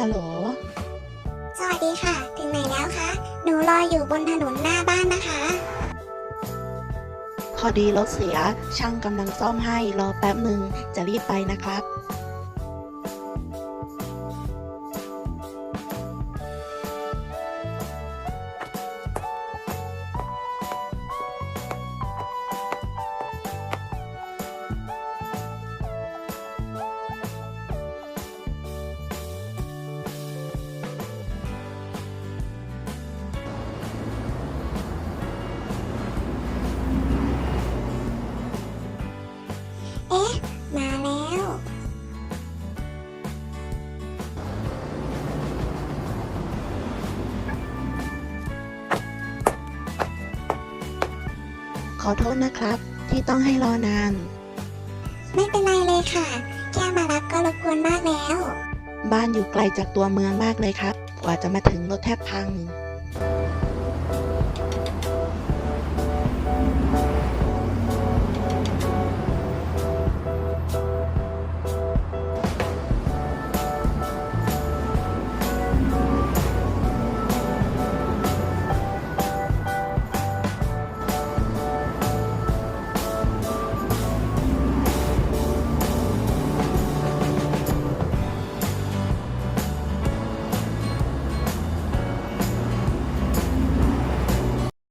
ฮัลโหล สวัสดีค่ะ ถึงไหนแล้วคะ หนูรออยู่บนถนนหน้าบ้านนะคะ พอดีรถเสีย ช่างกำลังซ่อมให้ รอแป๊บหนึ่งจะรีบไปนะครับ เอ๊ะ มาแล้ว ขอโทษนะครับ ที่ต้องให้รอนาน ไม่เป็นไรเลยค่ะ แค่มารับก็รบกวนมากแล้ว บ้านอยู่ไกลจากตัวเมืองมากเลยครับ กว่าจะมาถึงรถแทบพัง